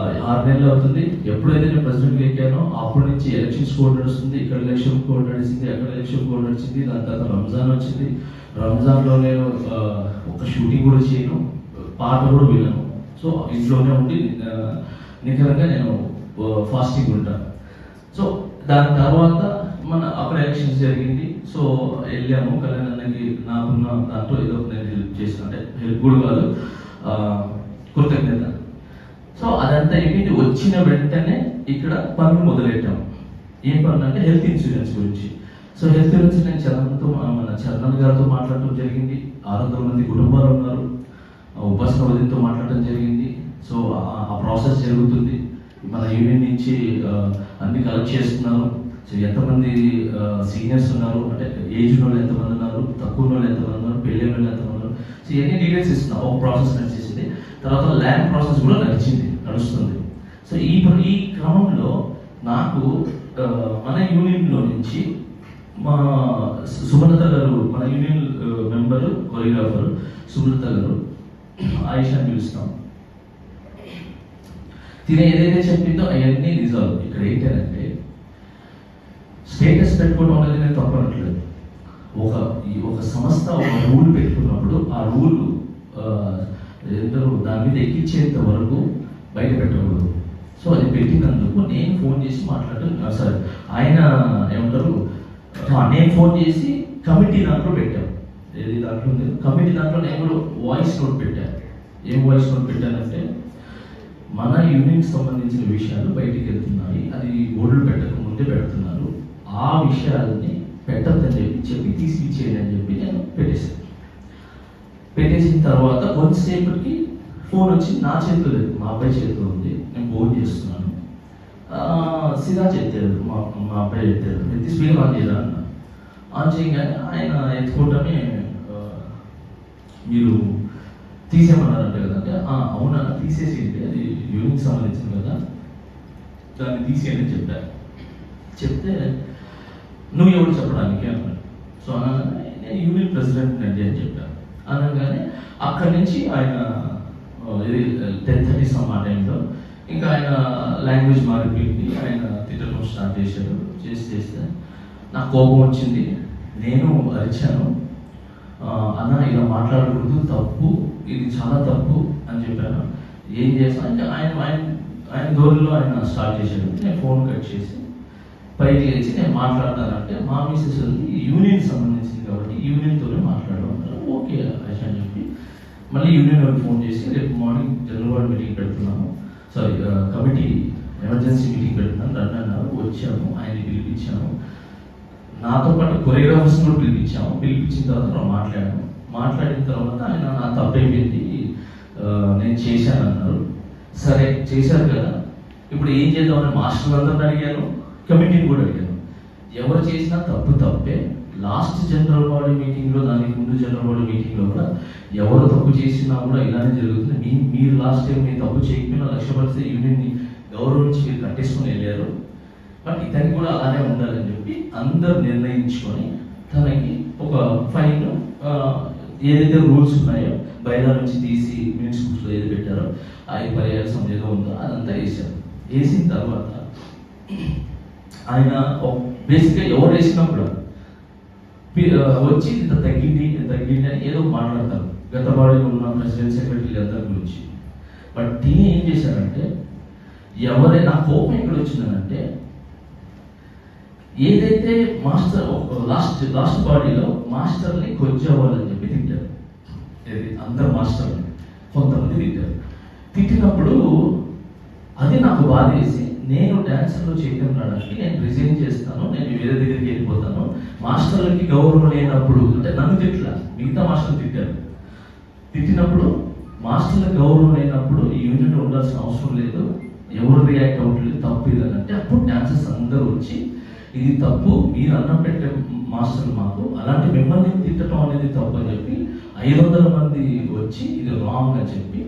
ఆరు నెలలు అవుతుంది. ఎప్పుడైతే నేను ప్రెసిడెంట్ ఎక్కానో అప్పటి నుంచి ఎలక్షన్స్ కోడ్ నడుస్తుంది. ఇక్కడ ఎలక్షన్ కోడ్ నడిచింది అక్కడ ఎలక్షన్ కోడ్ నడిచింది. దాని తర్వాత రంజాన్ వచ్చింది. రంజాన్లో నేను ఒక షూటింగ్ కూడా చేయను. పాట కూడా వినను. సో ఇంట్లోనే ఉండి నిఖరంగా నేను ఫాస్టింగ్ ఉంటాను సో దాని తర్వాత మన అక్కడ ఎలక్షన్స్ జరిగింది. సో వెళ్ళాము. కళ్యాణానికి నాకున్న దాంట్లో ఏదో నేను హెల్ప్ చేసిన అంటే హెల్ప్ కూడా కాదు. కృతజ్ఞత. సో అదంతా అయిపోయింది. వచ్చిన వెంటనే ఇక్కడ పనులు మొదలెట్టాం. ఏం పనులు అంటే హెల్త్ ఇన్సూరెన్స్ గురించి. సో హెల్త్ ఇన్సూరెన్స్ నేను చరణ్తో మన చరణ్ గారితో మాట్లాడటం జరిగింది. ఆరు వందల మంది కుటుంబాలు ఉన్నారు. ఉపస్నవదితో మాట్లాడటం జరిగింది. సో ఆ- ప్రాసెస్ జరుగుతుంది. మన యూనియన్ నుంచి అన్ని కలెక్ట్ చేస్తున్నారు. సో ఎంతమంది సీనియర్స్ ఉన్నారు? అంటే ఏజ్ వాళ్ళు ఎంతమంది ఉన్నారు? తక్కువ వాళ్ళు ఎంతమంది ఉన్నారు? పెళ్ళి వాళ్ళు ఎంతమంది ఉన్నారు? సో ఇవన్నీ డీటెయిల్స్ ఇస్తున్నారు ఒక ప్రాసెస్ నడిచేసింది. తర్వాత ల్యాండ్ ప్రాసెస్ కూడా నడిచింది. నడుస్తుంది. సో ఈ ఈ క్రమంలో నాకు మన యూనియన్లో నుంచి మా సుమలత గారు మన యూనియన్ మెంబర్ కొరియోగ్రాఫర్ సుమలత గారు ఆయుషాన్ని పిలుస్తాం. తినే ఏదైతే చెప్పిందో అవన్నీ నిజాలు. ఇక్కడ ఏంటంటే స్టేటస్ పెట్టుకోవడం అనేది నేను తప్పనట్లేదు ఒక ఈ ఒక సంస్థ ఒక రూల్ పెట్టుకున్నప్పుడు ఆ రూల్ ఎందరో దాని మీద ఎక్కించేంత వరకు బయట పెట్టకూడదు. సో అది పెట్టినందుకు నేను ఫోన్ చేసి మాట్లాడటం సార్ ఆయన ఏమంటారు నేను ఫోన్ చేసి కమిటీ దాంట్లో పెట్టాం. ఏది దాంట్లో ఉంది? కమిటీ దాంట్లో నేను కూడా వాయిస్ నోట్ పెట్టాను ఏం వాయిస్ నోట్ పెట్టానంటే మన యూనియన్కి సంబంధించిన విషయాలు బయటికి వెళ్తున్నాయి అది ఓల్డ్ పెట్టక ముందే పెడుతున్నారు. ఆ విషయాలని పెట్టద్దని చెప్పి చెప్పి తీసి ఇచ్చేయాలని అని చెప్పి నేను పెట్టేశాను. పెట్టేసిన తర్వాత కొంతసేపటికి ఫోన్ వచ్చి నా చేతిలో లేదు మా అబ్బాయి చేతిలో ఉంది నేను ఫోన్ చేస్తున్నాను. సిరాజ్ ఎత్తారు మా మా అబ్బాయి ఎత్తారు ఎత్తి స్పీకర్ ఆన్ చేయరా అన్న ఆన్ చేయగానే ఆయన ఎత్తుకోవటమే మీరు తీసేయమన్నారంట కదంటే అంటే "ఆ, అవునా అది యూనిక్ సంబంధించింది కదా దాన్ని తీసేయండి చెప్పారు. చెప్తే నువ్వు ఎవరు చెప్పడానికి? అన్నాడు సో అనగానే నేను యూనియన్ ప్రెసిడెంట్ అండి అని చెప్పాను అనగానే అక్కడి నుంచి ఆయన ఇది uh, టెన్త్ థర్టీ సమ్ ఆ టైంలో. ఇంకా ఆయన లాంగ్వేజ్ మారిపోయింది. ఆయన తిట్టడం స్టార్ట్ చేశారు. చేసి చేస్తే నాకు కోపం వచ్చింది. నేను అరిచాను. అన్న ఇలా మాట్లాడకూడదు. తప్పు. ఇది చాలా తప్పు అని చెప్పాను. ఏం చేస్తాను అంటే ఆయన ఆయన ఆయన ధోరణిలో ఆయన స్టార్ట్ చేశాడు. నేను ఫోన్ కట్ చేసి పైకి లేచి నేను మాట్లాడతానంటే మా మిసెస్ యూనియన్ సంబంధించింది కాబట్టి యూనియన్తోనే మాట్లాడమంటారు ఓకే అని చెప్పి. మళ్ళీ యూనియన్ వాళ్ళకి ఫోన్ చేసి రేపు మార్నింగ్ జనరల్ వార్డ్ మీటింగ్ పెడుతున్నాము. సారీ కమిటీ ఎమర్జెన్సీ మీటింగ్ పెడుతున్నాను రండి అన్నారు వచ్చాము. ఆయన్ని పిలిపించాము. నాతో పాటు కొరియోగ్రాఫర్స్ కూడా పిలిపించాము. పిలిపించిన తర్వాత మాట్లాడాము. మాట్లాడిన తర్వాత ఆయన నా తప్పైపోయింది ఏంటి నేను చేశాను అన్నారు. సరే చేశారు కదా. ఇప్పుడు ఏం చేద్దామని మాస్టర్ అందరిని అడిగాను. కమిటీని కూడా అడిగాను. ఎవరు చేసినా తప్పు తప్పే. లాస్ట్ జనరల్ బాడీ మీటింగ్లో దానికి ముందు జనరల్ బాడీ మీటింగ్లో కూడా ఎవరు తప్పు చేసినా కూడా ఇలానే జరుగుతుంది. మీ మీరు లాస్ట్ టైం మీరు తప్పు చేయకపోయినా లక్ష్యపరిస్తే యూనియన్ని గౌరవించి మీరు కట్టేసుకుని వెళ్ళారు. బట్ ఇతనికి కూడా అలానే ఉండాలని చెప్పి అందరు నిర్ణయించుకొని తనకి ఒక ఫైన్ ఏదైతే రూల్స్ ఉన్నాయో బయట నుంచి తీసి మినిట్స్ ఏది పెట్టారో ఆ పర్యాసం ఏదో ఉందో అదంతా వేసారు వేసిన తర్వాత ఆయన బేసిక్గా ఎవరు వేసినా కూడా వచ్చి ఇంత తగ్గింది ఇంత తగ్గింది అని ఏదో మాట్లాడతారు. గత బాడీలో ఉన్న ప్రెసిడెంట్ సెక్రటరీ అందరి గురించి. బట్ దీని ఏం చేశారంటే ఎవరైనా కోపం ఎక్కడ వచ్చిందనంటే ఏదైతే మాస్టర్ లాస్ట్ లాస్ట్ బాడీలో మాస్టర్ని కొజ్జవ్వాలని చెప్పి తింటారు ఏది? అందరు మాస్టర్ని. కొంతమంది తింటారు తిట్టినప్పుడు అది నాకు బాధ వేసి నేను డ్యాన్సర్లో చేయడం రావడానికి నేను రిజైన్ చేస్తాను నేను వేరే దగ్గరికి వెళ్ళిపోతాను. మాస్టర్లకి గౌరవం లేనప్పుడు అంటే నన్ను తిట్లా మిగతా మాస్టర్లు తిట్టారు. తిట్టినప్పుడు మాస్టర్ల గౌరవం లేనప్పుడు ఈ యూనిట్ ఉండాల్సిన అవసరం లేదు ఎవరు రియాక్ట్ అవ్వట్లేదు తప్పు ఇది అంటే అప్పుడు డాన్సర్స్ అందరూ వచ్చి ఇది తప్పు మీరు అన్నం పెట్టే మాస్టర్లు మాకు అలాంటి మిమ్మల్ని తిట్టడం అనేది తప్పు అని చెప్పి ఐదు వందల మంది వచ్చి ఇది రాంగ్ అని చెప్పి